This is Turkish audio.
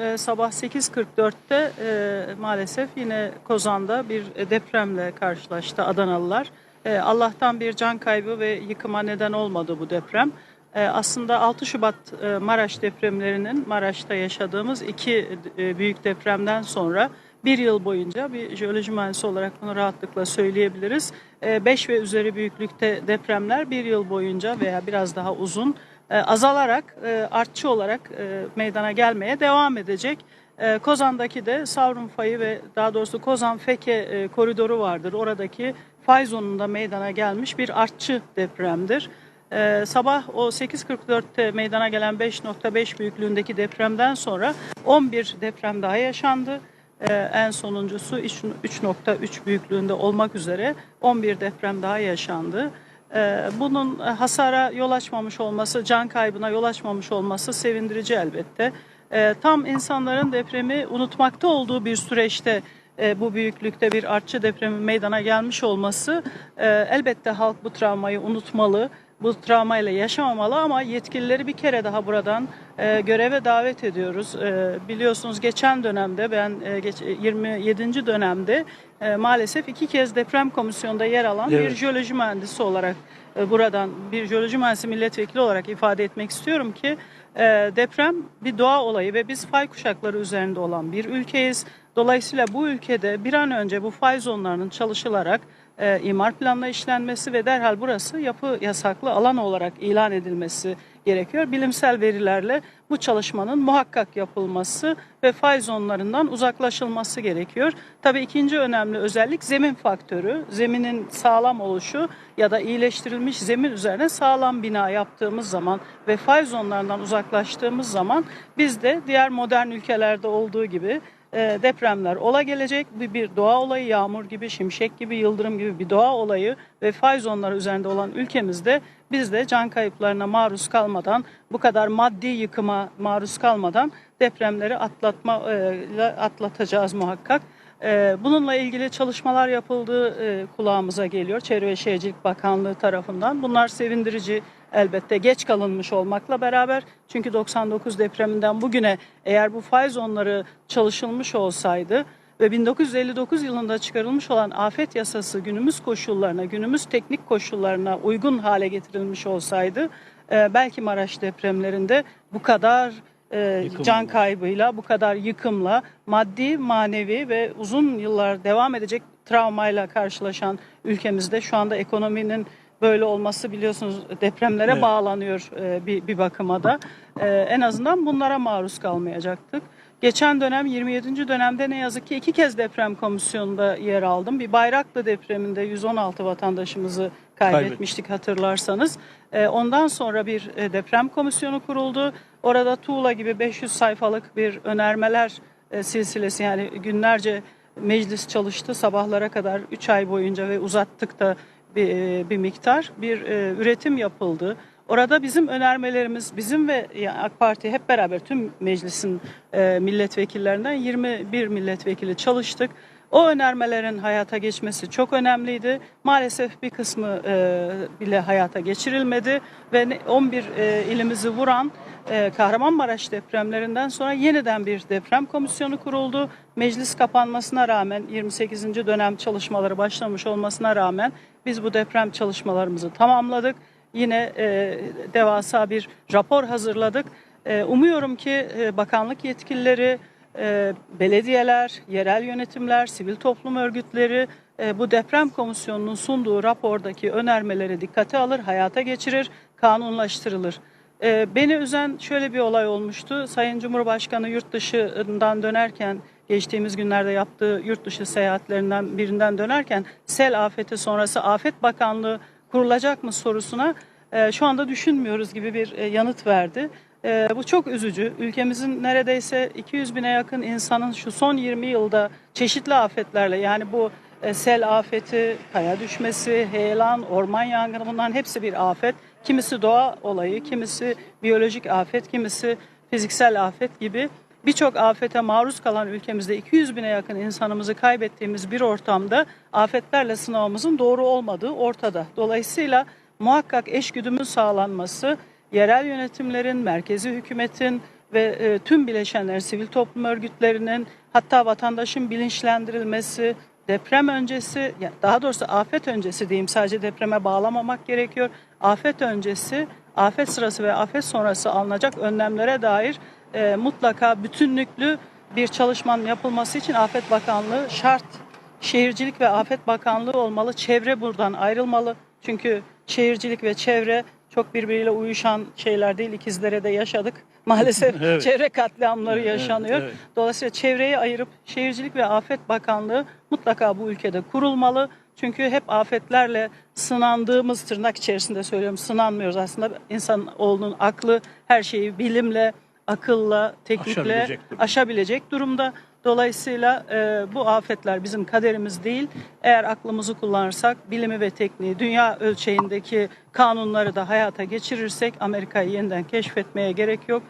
e, sabah 8.44'te e, maalesef yine Kozan'da bir depremle karşılaştı Adanalılar. E, Allah'tan bir can kaybı ve yıkıma neden olmadı bu deprem. E, aslında 6 Şubat e, Maraş depremlerinin Maraş'ta yaşadığımız iki e, büyük depremden sonra bir yıl boyunca bir jeoloji mühendisi olarak bunu rahatlıkla söyleyebiliriz. 5 ve üzeri büyüklükte depremler bir yıl boyunca veya biraz daha uzun e, azalarak e, artçı olarak e, meydana gelmeye devam edecek. E, Kozan'daki de Savrun fayı ve daha doğrusu Kozan-Feke e, koridoru vardır. Oradaki fay zonunda meydana gelmiş bir artçı depremdir. E, sabah o 8.44'te meydana gelen 5.5 büyüklüğündeki depremden sonra 11 deprem daha yaşandı. E, en sonuncusu 3.3 büyüklüğünde olmak üzere 11 deprem daha yaşandı. Ee, bunun hasara yol açmamış olması, can kaybına yol açmamış olması sevindirici elbette. Ee, tam insanların depremi unutmakta olduğu bir süreçte e, bu büyüklükte bir artçı depremin meydana gelmiş olması e, elbette halk bu travmayı unutmalı bu travmayla yaşamamalı ama yetkilileri bir kere daha buradan e, göreve davet ediyoruz. E, biliyorsunuz geçen dönemde ben e, geç, 27. dönemde e, maalesef iki kez deprem komisyonunda yer alan Evet. bir jeoloji mühendisi olarak e, buradan bir jeoloji mühendisi milletvekili olarak ifade etmek istiyorum ki e, deprem bir doğa olayı ve biz fay kuşakları üzerinde olan bir ülkeyiz. Dolayısıyla bu ülkede bir an önce bu fay zonlarının çalışılarak e, imar planına işlenmesi ve derhal burası yapı yasaklı alan olarak ilan edilmesi gerekiyor. Bilimsel verilerle bu çalışmanın muhakkak yapılması ve fay zonlarından uzaklaşılması gerekiyor. Tabii ikinci önemli özellik zemin faktörü. Zeminin sağlam oluşu ya da iyileştirilmiş zemin üzerine sağlam bina yaptığımız zaman ve fay zonlarından uzaklaştığımız zaman biz de diğer modern ülkelerde olduğu gibi e, depremler ola gelecek. Bir, bir doğa olayı, yağmur gibi, şimşek gibi, yıldırım gibi bir doğa olayı ve fay zonları üzerinde olan ülkemizde biz de can kayıplarına maruz kalmadan, bu kadar maddi yıkıma maruz kalmadan depremleri atlatma e, atlatacağız muhakkak. E, bununla ilgili çalışmalar yapıldığı e, kulağımıza geliyor Çevre ve Şehircilik Bakanlığı tarafından. Bunlar sevindirici elbette geç kalınmış olmakla beraber. Çünkü 99 depreminden bugüne eğer bu fay zonları çalışılmış olsaydı ve 1959 yılında çıkarılmış olan afet yasası günümüz koşullarına, günümüz teknik koşullarına uygun hale getirilmiş olsaydı e, belki Maraş depremlerinde bu kadar e, can kaybıyla, bu kadar yıkımla, maddi, manevi ve uzun yıllar devam edecek travmayla karşılaşan ülkemizde şu anda ekonominin böyle olması biliyorsunuz depremlere Evet. bağlanıyor e, bir, bir bakıma da. E, en azından bunlara maruz kalmayacaktık. Geçen dönem 27. dönemde ne yazık ki iki kez deprem komisyonunda yer aldım. Bir Bayraklı depreminde 116 vatandaşımızı kaybetmiştik hatırlarsanız. E, ondan sonra bir e, deprem komisyonu kuruldu. Orada tuğla gibi 500 sayfalık bir önermeler e, silsilesi yani günlerce meclis çalıştı sabahlara kadar 3 ay boyunca ve uzattık da bir, e, bir miktar bir e, üretim yapıldı. Orada bizim önermelerimiz, bizim ve yani AK Parti hep beraber tüm meclisin e, milletvekillerinden 21 milletvekili çalıştık. O önermelerin hayata geçmesi çok önemliydi. Maalesef bir kısmı e, bile hayata geçirilmedi ve ne- 11 e, ilimizi vuran e, Kahramanmaraş depremlerinden sonra yeniden bir deprem komisyonu kuruldu. Meclis kapanmasına rağmen 28. dönem çalışmaları başlamış olmasına rağmen biz bu deprem çalışmalarımızı tamamladık. Yine e, devasa bir rapor hazırladık. E, umuyorum ki e, bakanlık yetkilileri, e, belediyeler, yerel yönetimler, sivil toplum örgütleri e, bu deprem komisyonunun sunduğu rapordaki önermeleri dikkate alır, hayata geçirir, kanunlaştırılır. E, beni üzen şöyle bir olay olmuştu. Sayın Cumhurbaşkanı yurt dışından dönerken geçtiğimiz günlerde yaptığı yurt dışı seyahatlerinden birinden dönerken sel afeti sonrası Afet Bakanlığı kurulacak mı sorusuna e, şu anda düşünmüyoruz gibi bir e, yanıt verdi. E, bu çok üzücü. Ülkemizin neredeyse 200 bine yakın insanın şu son 20 yılda çeşitli afetlerle yani bu e, sel afeti, kaya düşmesi, heyelan, orman yangını bunların hepsi bir afet. Kimisi doğa olayı, kimisi biyolojik afet, kimisi fiziksel afet gibi birçok afete maruz kalan ülkemizde 200 bine yakın insanımızı kaybettiğimiz bir ortamda afetlerle sınavımızın doğru olmadığı ortada. Dolayısıyla muhakkak eşgüdümün sağlanması, yerel yönetimlerin, merkezi hükümetin ve e, tüm bileşenlerin, sivil toplum örgütlerinin hatta vatandaşın bilinçlendirilmesi, deprem öncesi, daha doğrusu afet öncesi diyeyim sadece depreme bağlamamak gerekiyor. Afet öncesi, afet sırası ve afet sonrası alınacak önlemlere dair e, mutlaka bütünlüklü bir çalışmanın yapılması için Afet Bakanlığı şart. Şehircilik ve Afet Bakanlığı olmalı. Çevre buradan ayrılmalı. Çünkü şehircilik ve çevre çok birbiriyle uyuşan şeyler değil. İkizlere de yaşadık. Maalesef Evet. çevre katliamları Evet, yaşanıyor. evet. Dolayısıyla çevreyi ayırıp Şehircilik ve Afet Bakanlığı mutlaka bu ülkede kurulmalı. Çünkü hep afetlerle sınandığımız tırnak içerisinde söylüyorum sınanmıyoruz aslında insan oğlunun aklı her şeyi bilimle, akılla, teknikle Aşabilecek durumda. aşabilecek durumda. Dolayısıyla e, bu afetler bizim kaderimiz değil. Eğer aklımızı kullanırsak, bilimi ve tekniği, dünya ölçeğindeki kanunları da hayata geçirirsek Amerika'yı yeniden keşfetmeye gerek yok.